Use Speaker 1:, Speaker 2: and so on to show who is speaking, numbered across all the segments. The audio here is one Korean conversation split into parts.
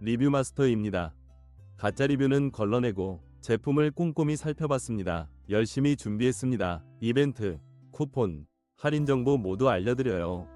Speaker 1: 리뷰 마스터입니다. 가짜 리뷰는 걸러내고 제품을 꼼꼼히 살펴봤습니다. 열심히 준비했습니다. 이벤트, 쿠폰, 할인 정보 모두 알려드려요.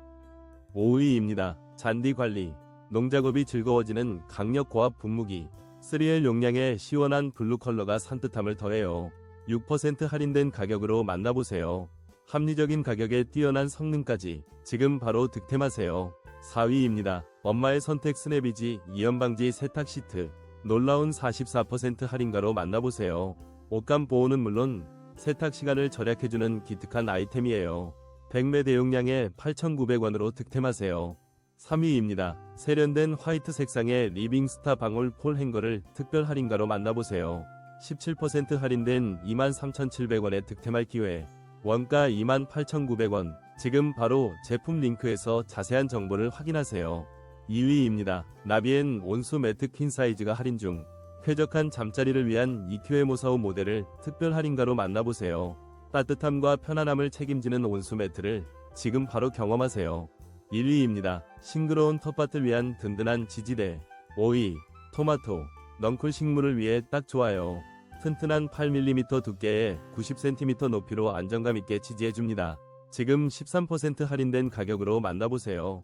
Speaker 1: 5위입니다. 잔디 관리. 농작업이 즐거워지는 강력 고압 분무기. 3L 용량의 시원한 블루 컬러가 산뜻함을 더해요. 6% 할인된 가격으로 만나보세요. 합리적인 가격에 뛰어난 성능까지 지금 바로 득템하세요. 4위입니다. 엄마의 선택 스냅이지 이연방지 세탁 시트. 놀라운 44% 할인가로 만나보세요. 옷감 보호는 물론 세탁 시간을 절약해주는 기특한 아이템이에요. 100매 대용량에 8,900원으로 득템하세요. 3위입니다. 세련된 화이트 색상의 리빙스타 방울 폴 행거를 특별 할인가로 만나보세요. 17% 할인된 23,700원에 득템할 기회. 원가 28,900원. 지금 바로 제품 링크에서 자세한 정보를 확인하세요. 2위입니다. 나비엔 온수 매트 퀸 사이즈가 할인 중. 쾌적한 잠자리를 위한 EQ의 모사우 모델을 특별 할인가로 만나보세요. 따뜻함과 편안함을 책임지는 온수 매트를 지금 바로 경험하세요. 1위입니다. 싱그러운 텃밭을 위한 든든한 지지대. 5위. 토마토. 넝쿨 식물을 위해 딱 좋아요. 튼튼한 8mm 두께에 90cm 높이로 안정감 있게 지지해줍니다. 지금 13% 할인된 가격으로 만나보세요.